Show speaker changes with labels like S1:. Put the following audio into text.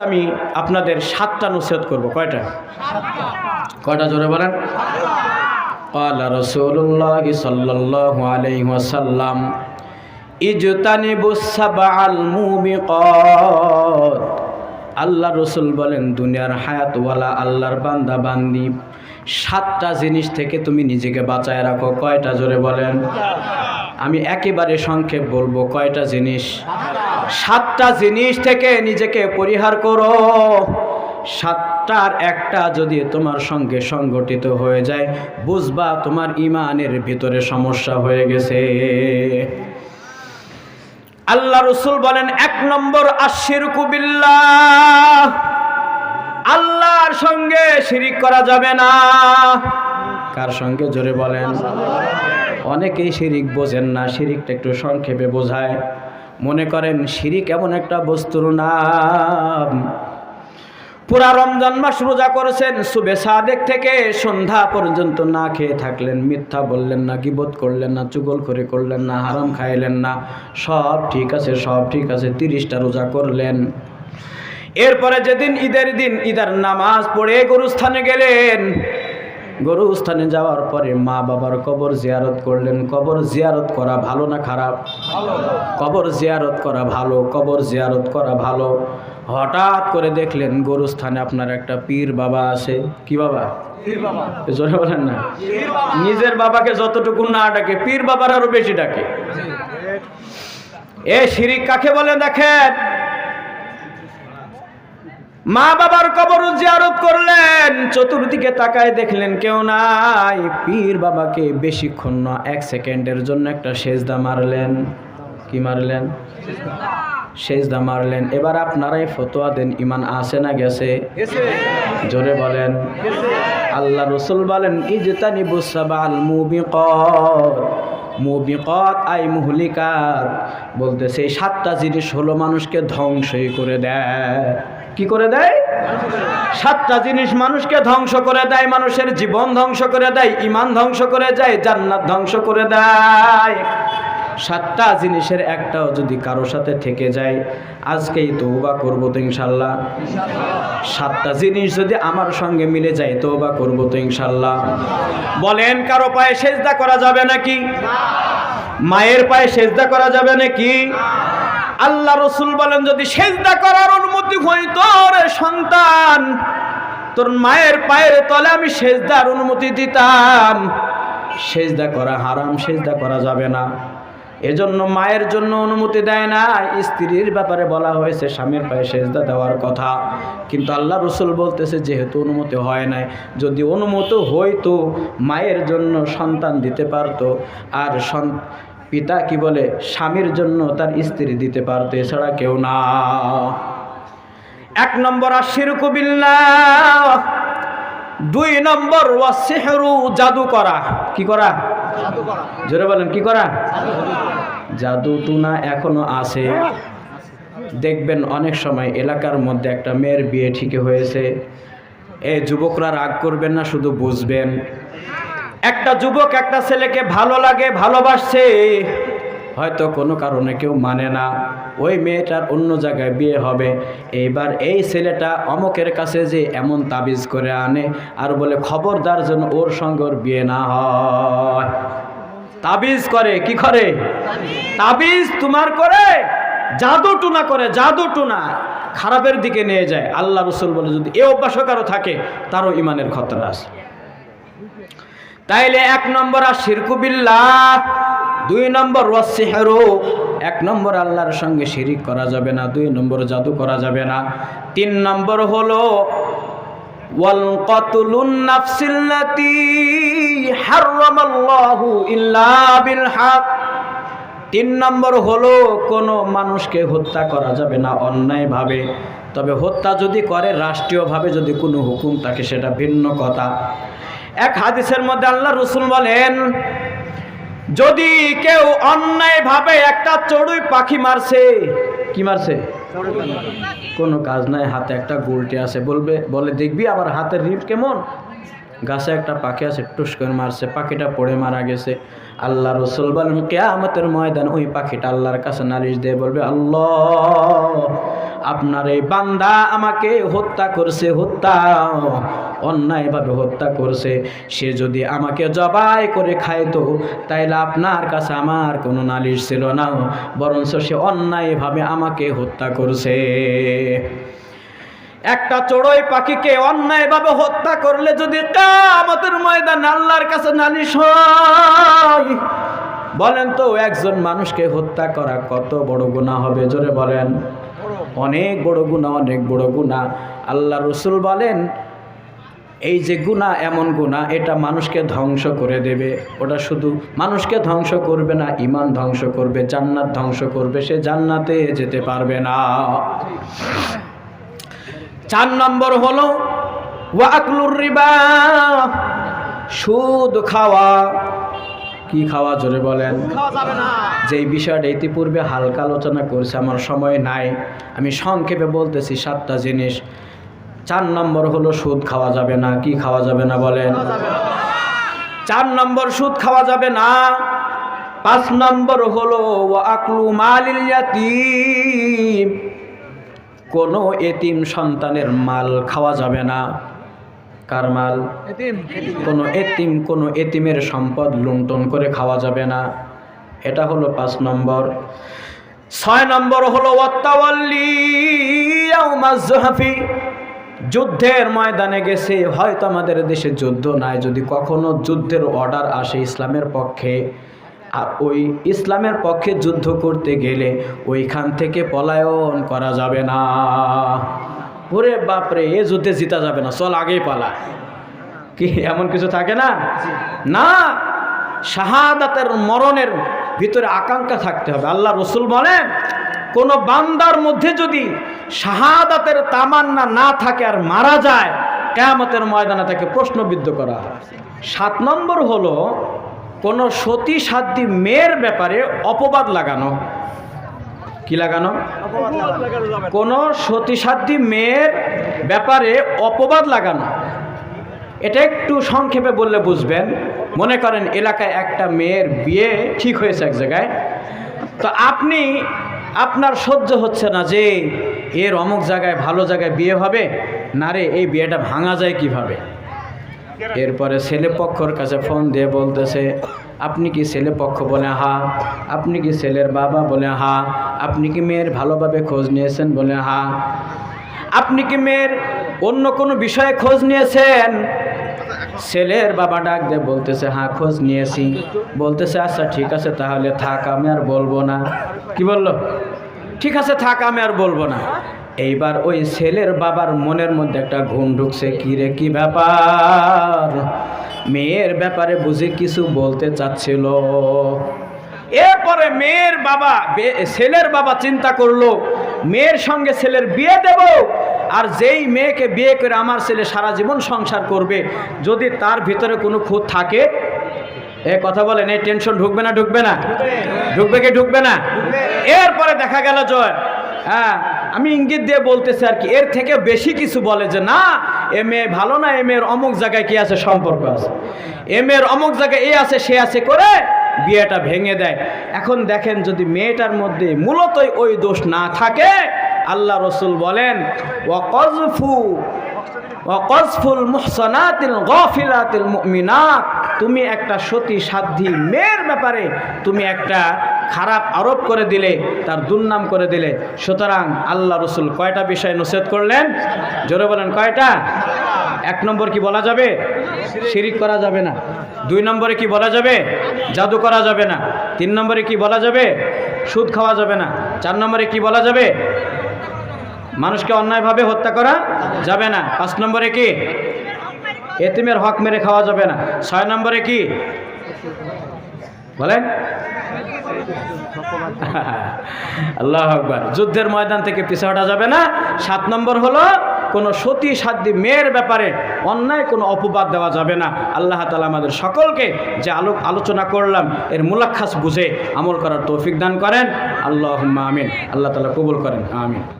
S1: আমি আপনাদের সাতটা নসিহত করব কয়টা কয়টা জোরে বলেন قال رسول الله صلى الله عليه وسلم اجتنبوا السبع الموبقات আল্লাহ রসুল বলেন দুনিয়ার হায়াতওয়ালা আল্লাহর বান্দা বান্দি সাতটা জিনিস থেকে তুমি নিজেকে বাঁচায় রাখো কয়টা জোরে বলেন আমি একেবারে সংক্ষেপ বলবো কয়টা জিনিস সাতটা জিনিস থেকে নিজেকে পরিহার করো। সাতটার একটা যদি তোমার সঙ্গে সংগঠিত হয়ে যায়, বুঝবা তোমার ইমানের ভিতরে সমস্যা হয়ে গেছে। আল্লাহ রসুল বলেন, এক নম্বর আশির কুবিল্লাহ আল্লাহর সঙ্গে শিরিক করা যাবে না। কার সঙ্গে? জোরে বলেন। অনেকেই শিরিক বোঝেন না, শিরিকটা একটু সংক্ষেপে বোঝায়। মনে করেন শিরিক এমন একটা বস্তুর নাম। পুরা রমজান মাস রোজা করেছেন সুবে সাদেক থেকে সন্ধ্যা পর্যন্ত না খেয়ে থাকলেন, মিথ্যা বললেন না, গিবত করলেন না, চুগল করে করলেন না, হারাম খাইলেন না। সব ঠিক আছে, সব ঠিক আছে, তিরিশটা রোজা করলেন। এরপরে যেদিন ঈদের দিন, ঈদের নামাজ পড়ে গরুস্থানে গেলেন গরুস্থানে যাওয়ার পরে মা বাবার কবর জিয়ারত করলেন। কবর জিয়ারত করা ভালো না খারাপ? কবর জিয়ারত করা ভালো কবর জিয়ারত করা ভালো। হঠাৎ করে দেখলেন গরু স্থানে আপনার একটা পীর বাবা আছে। কি বাবা? জোরে বলেন না। নিজের বাবাকে যতটুকু না ডাকে পীর বাবার আরও বেশি ডাকে। এ শিরিক কাকে বলে দেখেন? মা বাবার কবর জিয়ারত করলেন চতুর্দিকে তাকায় দেখলেন কেউ নাই। পীর বাবাকে বেশিক্ষণ না এক সেকেন্ডের জন্য একটা সেজদা মারলেন। কি মারলেন? সেজদা মারলেন। এবার আপনারাই ফতোয়া দেন ইমান আসে না গেছে? জোরে বলেন। আল্লাহ রসুল বলেন ইজতানি বুসাবাল মুবিকত। মুবিকত আই মুহলিকাত। বলতে সেই সাতটা জিনিস হলো মানুষকে ধ্বংসই করে দেয়। কি করে দেয়? সাতটা জিনিস মানুষকে ধ্বংস করে দেয়, মানুষের জীবন ধ্বংস করে দেয় ইমান ধ্বংস করে যায় জান্নাত ধ্বংস করে দেয়। সাতটা জিনিসের একটাও যদি কারও সাথে থেকে যায়, আজকেই তৌবা করব তো ইনশাল্লাহ। সাতটা জিনিস যদি আমার সঙ্গে মিলে যায় তৌবা করব তো ইনশাল্লাহ। বলেন, কারও পায়ে সেজদা করা যাবে নাকি? মায়ের পায়ে সেজদা করা যাবে নাকি? আল্লাহ রসুল বলেন, যদি সেজদা করার রে সন্তান? তোর মায়ের পায়ের তলে আমি সেজদার অনুমতি দিতাম। সেজদা করা হারাম, সেজদা করা যাবে না। এজন্য মায়ের জন্য অনুমতি দেয় না। স্ত্রীর ব্যাপারে বলা হয়েছে স্বামীর পায়ে সেজদা দেওয়ার কথা। কিন্তু আল্লাহ রসুল বলতেছে, যেহেতু অনুমতি হয় নাই, যদি অনুমতি হইতো, মায়ের জন্য সন্তান দিতে পারতো। আর পিতা কি বলে, স্বামীর জন্য তার স্ত্রী দিতে পারতো, এছাড়া কেউ না। এক নম্বর আশির কবিল্লাহ দুই নম্বর ওয়াসিহরু জাদু করা কি করা? জোরে বলেন, কি করা? জাদু টুনা এখনও আছে। দেখবেন অনেক সময় এলাকার মধ্যে একটা মেয়ের বিয়ে ঠিক হয়েছে। এই যুবকরা রাগ করবেন না, শুধু বুঝবেন। একটা যুবক একটা ছেলেকে ভালো লাগে ভালোবাসছে হয়তো কোনো কারণে কেউ মানে না। ওই মেয়েটার অন্য জায়গায় বিয়ে হবে। এইবার এই ছেলেটা অমকের কাছে যে এমন তাবিজ করে আনে আর বলে, খবরদার যেন ওর সঙ্গে ওর বিয়ে না হয়। তাবিজ করে, কি করে? তাবিজ তোমার করে? জাদু টুনা করে জাদু টুনা খারাপের দিকে নিয়ে যায়। আল্লাহ রসুল বলে, যদি এ অভ্যাসও কারও থাকে, তারও ইমানের খতরা আছে। তাইলে এক নম্বর আর শিরকুবিল্লাহ দুই নম্বর ওয়াসিহেরো এক নম্বর আল্লাহর সঙ্গে শিরিক করা যাবে না, দুই নম্বর জাদু করা যাবে না। তিন নম্বর হলো ইল্লা তিন নম্বর হলো, কোনো মানুষকে হত্যা করা যাবে না অন্যায়ভাবে। তবে হত্যা যদি করে, রাষ্ট্রীয়ভাবে যদি কোনো হুকুম থাকে, সেটা ভিন্ন কথা। এক হাদিসের মধ্যে আল্লাহ রসুল বলেন যদি কেউ অন্যায়ভাবে একটা চড়ুই পাখি মারছে, কি মারছে? কোনো কাজ নাই, হাতে একটা গুলটি আছে, বলবে, বলে, দেখবি আমার হাতের রিপ কেমন? গাছে একটা পাখি আছে, টুস করে মারছে, পাখিটা পড়ে মারা গেছে। আল্লাহ রসুল বলেন, কেয়ামতের ময়দান ওই পাখিটা আল্লাহর কাছে নালিশ দিয়ে বলবে, আল্লাহ, আপনার এই বান্দা আমাকে হত্যা করছে, হত্যা অন্যায়ভাবে হত্যা করছে। সে যদি আমাকে জবাই করে খাইতো, তাইলে আপনার কাছে আমার কোনো নালিশ ছিল না, বরঞ্চ সে অন্যায়ভাবে আমাকে হত্যা করছে। একটা চড়ুই পাখিকে অন্যায়ভাবে হত্যা করলে যদি কামতের ময়দান আল্লাহর কাছে নালিশ হয়, বলেন তো একজন মানুষকে হত্যা করা কত বড় গুণা হবে, জোরে বলেন। অনেক বড় গুণা অনেক বড় গুণা আল্লাহ রসুল বলেন এই যে গুণা এমন গুণা, এটা মানুষকে ধ্বংস করে দেবে। ওটা শুধু মানুষকে ধ্বংস করবে না, ইমান ধ্বংস করবে, জান্নাত ধ্বংস করবে, সে জান্নাতে যেতে পারবে না। চার নম্বর হলো, ওয়াকলুর রিবা, সুদ খাওয়া। কি খাওয়া জোরে বলেন? যেই বিষয়টা ইতিপূর্বে হালকা আলোচনা করছে, আমার সময় নাই। আমি সংক্ষেপে বলতেছি সাতটা জিনিস। চার নম্বর হলো সুদ খাওয়া যাবে না কি খাওয়া যাবে না বলেন? চার নম্বর সুদ খাওয়া যাবে না পাঁচ নম্বর হলো আকলু মালিল ইয়াতিম। কোনো এতিম সন্তানের মাল খাওয়া যাবে না। কার মাল? কোনো এতিম কোনো এতিমের সম্পদ লুণ্ঠন করে খাওয়া যাবে না। এটা হলো পাঁচ নম্বর। ছয় নম্বর হলো ওয়াত্তাওয়াল্লি যুদ্ধের ময়দানে গেছে, হয়তো আমাদের দেশে যুদ্ধ নাই। যদি কখনো যুদ্ধের অর্ডার আসে ইসলামের পক্ষে আর ওই ইসলামের পক্ষে যুদ্ধ করতে গেলে ওইখান থেকে পলায়ন করা যাবে না। ওরে বাপরে, এ যুদ্ধে জিতা যাবে না। চল আগেই পালা। কি, এমন কিছু থাকে না? না, শাহাদাতের মরণের ভিতরে আকাঙ্ক্ষা থাকতে হবে। আল্লাহ রসুল বলেন কোনো বান্দার মধ্যে যদি শাহাদাতের তামান্না না থাকে আর মারা যায়, কেয়ামতের ময়দানে তাকে প্রশ্নবিদ্ধ করা সাত নম্বর হলো, কোনো সতী সাধ্যী মেয়ের ব্যাপারে অপবাদ লাগানো। কি লাগানো? কোনো সতীসাধ্যী মেয়ের ব্যাপারে অপবাদ লাগানো। এটা একটু সংক্ষেপে বললে বুঝবেন। মনে করেন এলাকায় একটা মেয়ের বিয়ে ঠিক হয়েছে এক জায়গায়। তো আপনি আপনার সহ্য হচ্ছে না যে এর অমুক জায়গায় ভালো জায়গায় বিয়ে হবে, না রে, এই বিয়েটা ভাঙা যায় কীভাবে? এরপরে ছেলে পক্ষর কাছে ফোন দিয়ে বলতেছে, আপনি কি ছেলে পক্ষ বলে হা, আপনি কি ছেলের বাবা বলে হা, আপনি কি মেয়ের ভালোভাবে খোঁজ নিয়েছেন বলে হা, আপনি কি মেয়ের অন্য কোনো বিষয়ে খোঁজ নিয়েছেন? ছেলের বাবা ডাক দিয়ে বলতেছে হ্যাঁ খোঁজ নিয়েছি। বলতেছে আচ্ছা ঠিক আছে, তাহলে থাক, আমি আর বলব না। কি বলল? ঠিক আছে, থাক, আমি আর বলব না। এইবার ওই ছেলের বাবার মনের মধ্যে একটা ঘুম ঢুকছে, কি রে, কি ব্যাপার? মেয়ের ব্যাপারে বুঝি কিছু বলতে চাচ্ছিল। এরপরে মেয়ের বাবা ছেলের বাবা চিন্তা করল, মেয়ের সঙ্গে ছেলের বিয়ে দেব? আর যেই মেয়েকে বিয়ে করে আমার ছেলে সারা জীবন সংসার করবে, যদি তার ভিতরে কোনো খুঁত থাকে, এ কথা বলেন এই টেনশন ঢুকবে না ঢুকবে না? ঢুকবে কি ঢুকবে না? এরপরে দেখা গেল জয় হ্যাঁ আমি ইঙ্গিত দিয়ে বলতেছি আর কি, এর থেকে বেশি কিছু বলে যে, না এম এ ভালো না, এ মেয়ের অমুক জায়গায় কি আছে সম্পর্ক আছে? এ মেয়ের অমুক জায়গায় এ আছে, সে আছে করে বিয়েটা ভেঙে দেয়। এখন দেখেন যদি মেয়েটার মধ্যে মূলতই ওই দোষ না থাকে আল্লাহ রসুল বলেন, ওয়াকজফু, ওয়াকজফুল গাফিলাতিল মুমিনাত। তুমি একটা সতী সাধ্যী মেয়ের ব্যাপারে তুমি একটা খারাপ আরোপ করে দিলে, তার দুর্নাম করে দিলে। সুতরাং আল্লাহ রসুল কয়টা বিষয় নসেদ করলেন? জোরে বলেন, কয়টা? এক নম্বর কি বলা যাবে? শিরিক করা যাবে না। দুই নম্বরে কি বলা যাবে? জাদু করা যাবে না। তিন নম্বরে কি বলা যাবে? সুদ খাওয়া যাবে না। চার নম্বরে কি বলা যাবে? মানুষকে অন্যায়ভাবে হত্যা করা যাবে না। পাঁচ নম্বরে কি? এতিমের হক মেরে খাওয়া যাবে না। ছয় নম্বরে কি? বলেন। আল্লাহ আকবার। যুদ্ধের ময়দান থেকে পিছু হটা যাবে না। সাত নম্বর হলো, কোনো সতী সাধ্যী মেয়ের ব্যাপারে অন্যায়, কোনো অপবাদ দেওয়া যাবে না। আল্লাহ তালা আমাদের সকলকে যে আলো, আলোচনা করলাম, এর মুলাক্ষাস বুঝে আমল করার তৌফিক দান করেন। আল্লাহ আমিন। আল্লাহ তালা কবুল করেন। আমিন।